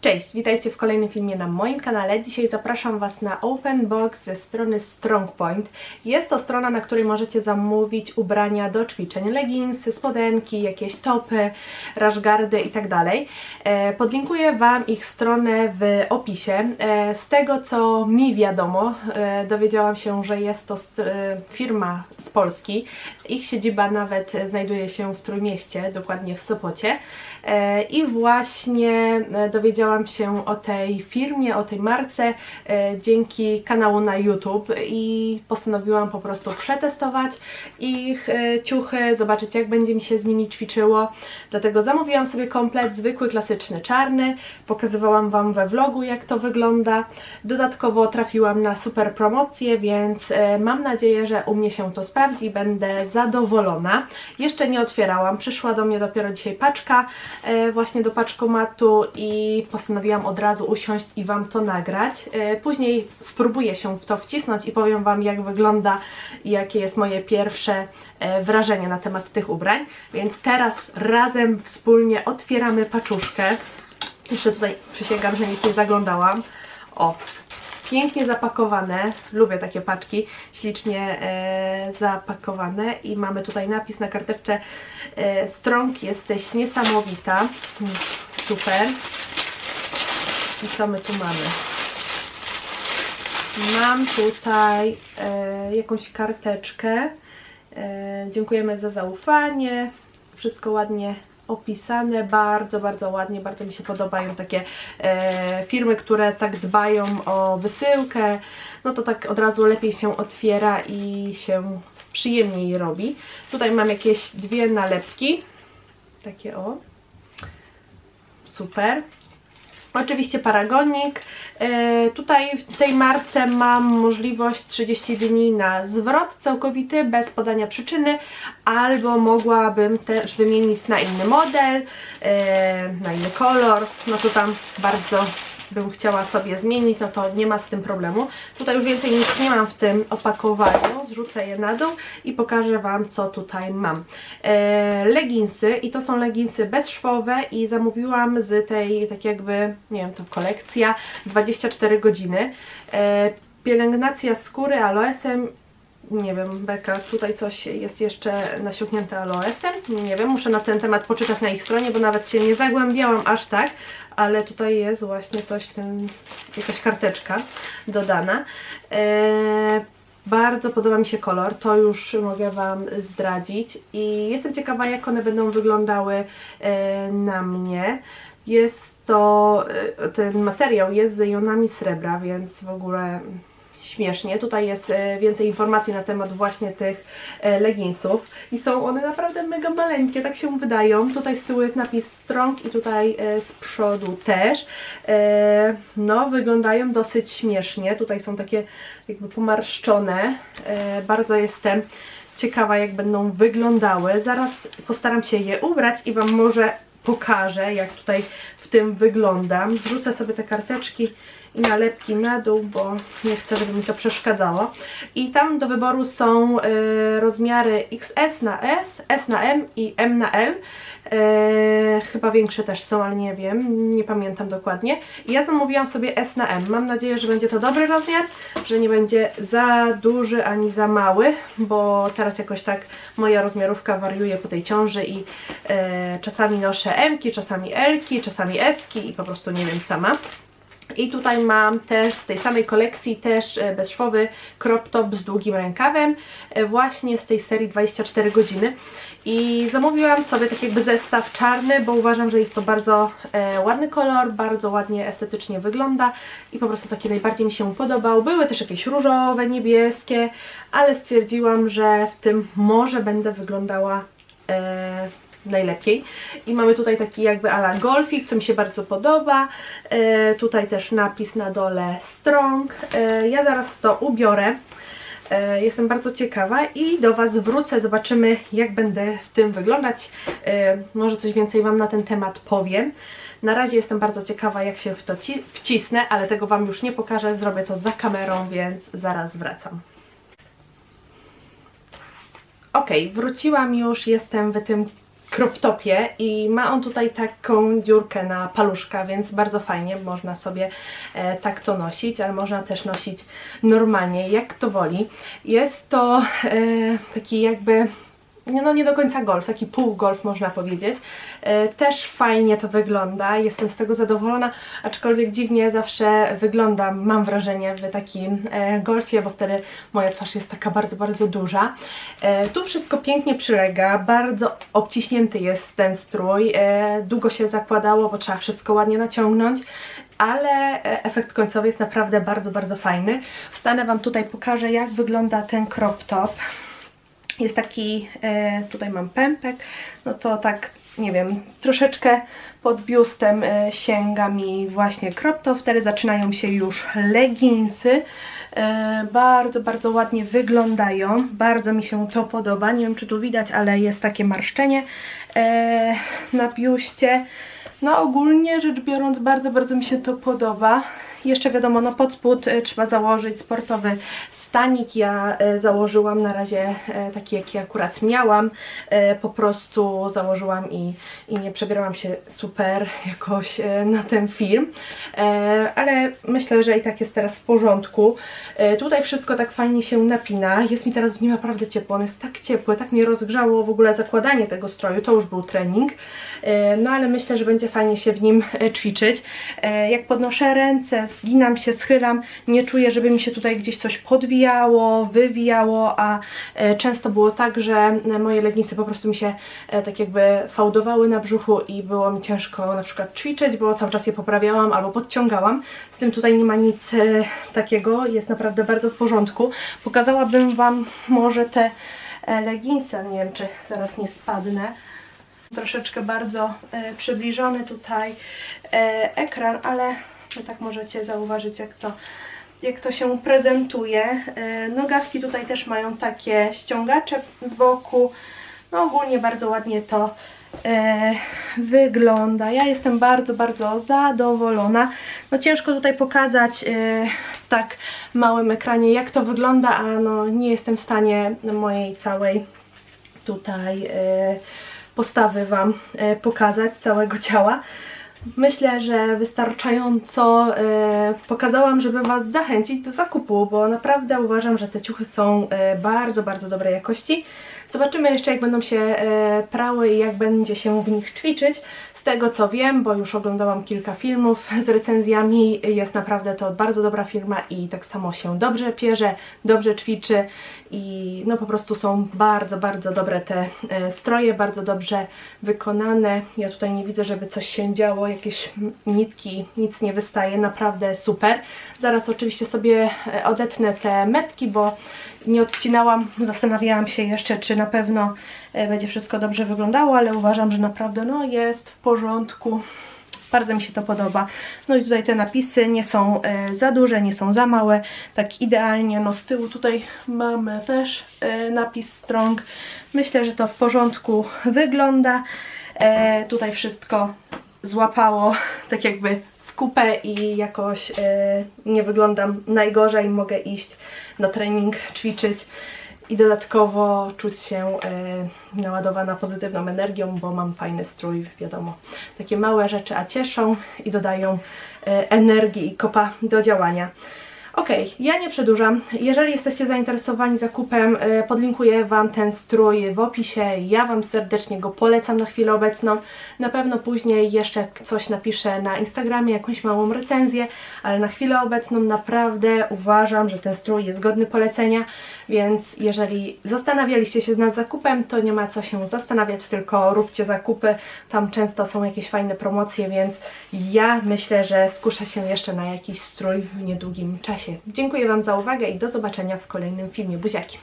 Cześć, witajcie w kolejnym filmie na moim kanale. Dzisiaj zapraszam Was na Open Box ze strony Strongpoint. Jest to strona, na której możecie zamówić ubrania do ćwiczeń, leginsy, spodenki, jakieś topy, rashgardy itd. E, Podlinkuję Wam ich stronę w opisie. E, Z tego co mi wiadomo, e, dowiedziałam się, że jest to firma z Polski. Ich siedziba nawet znajduje się w Trójmieście, dokładnie w Sopocie. I właśnie e, dowiedziałam się o tej firmie, o tej marce e, dzięki kanału na YouTube i postanowiłam po prostu przetestować ich e, ciuchy, zobaczyć jak będzie mi się z nimi ćwiczyło. Dlatego zamówiłam sobie komplet zwykły, klasyczny, czarny. Pokazywałam Wam we vlogu jak to wygląda. Dodatkowo trafiłam na super promocję, więc e, mam nadzieję, że u mnie się to sprawdzi i będę zadowolona. Jeszcze nie otwierałam, przyszła do mnie dopiero dzisiaj paczka właśnie do paczkomatu i postanowiłam od razu usiąść i Wam to nagrać. E, Później spróbuję się w to wcisnąć i powiem Wam jak wygląda i jakie jest moje pierwsze e, wrażenie na temat tych ubrań. Więc teraz razem wspólnie otwieramy paczuszkę. Jeszcze tutaj przysięgam, że nic nie zaglądałam. O, pięknie zapakowane. Lubię takie paczki, ślicznie e, zapakowane. I mamy tutaj napis na karteczce e, Strong, jesteś niesamowita. Super. I co my tu mamy? Mam tutaj e, jakąś karteczkę. E, dziękujemy za zaufanie. Wszystko ładnie opisane, bardzo, bardzo ładnie, bardzo mi się podobają takie e, firmy, które tak dbają o wysyłkę, no to tak od razu lepiej się otwiera i się przyjemniej robi. Tutaj mam jakieś dwie nalepki, takie o, super. Oczywiście paragonik. E, tutaj w tej marce mam możliwość 30 dni na zwrot całkowity bez podania przyczyny, albo mogłabym też wymienić na inny model, e, na inny kolor. No to tam bardzo bym chciała sobie zmienić, no to nie ma z tym problemu. Tutaj już więcej nic nie mam w tym opakowaniu, zrzucę je na dół i pokażę Wam, co tutaj mam. E, leginsy i to są leginsy bezszwowe i zamówiłam z tej, tak jakby, nie wiem, to kolekcja 24 godziny. E, pielęgnacja skóry aloesem nie wiem, Beka, tutaj coś jest jeszcze nasiąknięte aloesem. Nie wiem, muszę na ten temat poczytać na ich stronie, bo nawet się nie zagłębiałam aż tak, ale tutaj jest właśnie coś w tym, jakaś karteczka dodana. Eee, bardzo podoba mi się kolor, to już mogę Wam zdradzić i jestem ciekawa jak one będą wyglądały e, na mnie. Jest to, e, ten materiał jest z jonami srebra, więc w ogóle śmiesznie. Tutaj jest e, więcej informacji na temat właśnie tych e, leginsów i są one naprawdę mega maleńkie, tak się wydają. Tutaj z tyłu jest napis Strong i tutaj e, z przodu też. No, wyglądają dosyć śmiesznie. Tutaj są takie jakby pomarszczone. Bardzo jestem ciekawa jak będą wyglądały. Zaraz postaram się je ubrać i Wam może pokażę jak tutaj w tym wyglądam. Zrzucę sobie te karteczki i nalepki na dół, bo nie chcę, żeby mi to przeszkadzało. I tam do wyboru są y, rozmiary XS na S, S na M i M na L. Y, chyba większe też są, ale nie wiem, nie pamiętam dokładnie. Ja zamówiłam sobie S na M. Mam nadzieję, że będzie to dobry rozmiar, że nie będzie za duży ani za mały, bo teraz jakoś tak moja rozmiarówka wariuje po tej ciąży i y, czasami noszę M-ki, czasami L-ki, czasami S-ki i po prostu nie wiem sama. I tutaj mam też z tej samej kolekcji też e, bezszwowy crop top z długim rękawem e, właśnie z tej serii 24 godziny i zamówiłam sobie tak jakby zestaw czarny, bo uważam, że jest to bardzo e, ładny kolor, bardzo ładnie estetycznie wygląda i po prostu taki najbardziej mi się podobał. Były też jakieś różowe, niebieskie, ale stwierdziłam, że w tym może będę wyglądała e, najlepiej. I mamy tutaj taki jakby ala golfik, co mi się bardzo podoba. E, tutaj też napis na dole strong. E, ja zaraz to ubiorę. E, Jestem bardzo ciekawa i do Was wrócę, zobaczymy jak będę w tym wyglądać. E, Może coś więcej Wam na ten temat powiem. Na razie jestem bardzo ciekawa jak się w to ci- wcisnę, ale tego Wam już nie pokażę, zrobię to za kamerą, więc zaraz wracam. Ok, wróciłam już, jestem w tym crop topie i ma on tutaj taką dziurkę na paluszka, więc bardzo fajnie można sobie e, tak to nosić, ale można też nosić normalnie, jak kto woli. Jest to e, taki jakby no nie do końca golf, taki pół golf można powiedzieć. E, też fajnie to wygląda, jestem z tego zadowolona, aczkolwiek dziwnie zawsze wyglądam, mam wrażenie, w takim e, golfie, bo wtedy moja twarz jest taka bardzo, bardzo duża. E, tu wszystko pięknie przylega, bardzo obciśnięty jest ten strój, długo się zakładało, bo trzeba wszystko ładnie naciągnąć ale efekt końcowy jest naprawdę bardzo, bardzo fajny. Wstanę Wam tutaj, pokażę jak wygląda ten crop top. Jest taki, e, tutaj mam pępek, no to tak, nie wiem, troszeczkę pod biustem e, sięga mi właśnie crop top, wtedy zaczynają się już leginsy. E, bardzo, bardzo ładnie wyglądają, bardzo mi się to podoba, nie wiem czy tu widać, ale jest takie marszczenie na biuście. No ogólnie rzecz biorąc bardzo, bardzo mi się to podoba. Jeszcze wiadomo, no pod spód e, trzeba założyć sportowy stanik. Ja e, założyłam na razie e, taki, jaki akurat miałam. Po prostu założyłam i, i nie przebierałam się super jakoś na ten film. Ale myślę, że i tak jest teraz w porządku. Tutaj wszystko tak fajnie się napina. Jest mi teraz w nim naprawdę ciepło. On jest tak ciepły, tak mnie rozgrzało w ogóle zakładanie tego stroju. To już był trening. No ale myślę, że będzie fajnie się w nim ćwiczyć. Jak podnoszę ręce, zginam się, schylam, nie czuję, żeby mi się tutaj gdzieś coś podwijało, wywijało, a e, często było tak, że e, moje leginsy po prostu mi się e, tak jakby fałdowały na brzuchu i było mi ciężko na przykład ćwiczyć, bo cały czas je poprawiałam albo podciągałam. Z tym tutaj nie ma nic takiego, jest naprawdę bardzo w porządku. Pokazałabym Wam może te leginsy, nie wiem czy zaraz nie spadnę troszeczkę bardzo przybliżony tutaj ekran, ale tak możecie zauważyć jak to, jak to się prezentuje. E, nogawki tutaj też mają takie ściągacze z boku. No ogólnie bardzo ładnie to e, wygląda. Ja jestem bardzo, bardzo zadowolona. No ciężko tutaj pokazać e, w tak małym ekranie jak to wygląda, a no nie jestem w stanie mojej całej tutaj e, postawy Wam e, pokazać całego ciała. Myślę, że wystarczająco e, pokazałam, żeby Was zachęcić do zakupu, bo naprawdę uważam, że te ciuchy są e, bardzo, bardzo dobrej jakości. Zobaczymy jeszcze, jak będą się e, prały i jak będzie się w nich ćwiczyć. Z tego co wiem, bo już oglądałam kilka filmów z recenzjami, jest naprawdę to bardzo dobra firma i tak samo się dobrze pierze, dobrze ćwiczy i no po prostu są bardzo, bardzo dobre te e, stroje, bardzo dobrze wykonane. Ja tutaj nie widzę, żeby coś się działo, jakieś nitki, nic nie wystaje, naprawdę super. Zaraz oczywiście sobie e, odetnę te metki, bo nie odcinałam, zastanawiałam się jeszcze, czy na pewno e, będzie wszystko dobrze wyglądało, ale uważam, że naprawdę no, jest w porządku. Bardzo mi się to podoba. No i tutaj te napisy nie są e, za duże, nie są za małe, tak idealnie. No z tyłu tutaj mamy też e, napis strong. Myślę, że to w porządku wygląda. Tutaj wszystko złapało tak jakby kupę i jakoś e, nie wyglądam najgorzej. Mogę iść na trening, ćwiczyć i dodatkowo czuć się e, naładowana pozytywną energią, bo mam fajny strój, wiadomo. Takie małe rzeczy, a cieszą i dodają e, energii i kopa do działania. Ok, ja nie przedłużam. Jeżeli jesteście zainteresowani zakupem, e, podlinkuję Wam ten strój w opisie. Ja Wam serdecznie go polecam na chwilę obecną. Na pewno później jeszcze coś napiszę na Instagramie, jakąś małą recenzję, ale na chwilę obecną naprawdę uważam, że ten strój jest godny polecenia, więc jeżeli zastanawialiście się nad zakupem, to nie ma co się zastanawiać, tylko róbcie zakupy. Tam często są jakieś fajne promocje, więc ja myślę, że skuszę się jeszcze na jakiś strój w niedługim czasie. Dziękuję Wam za uwagę i do zobaczenia w kolejnym filmie. Buziaki!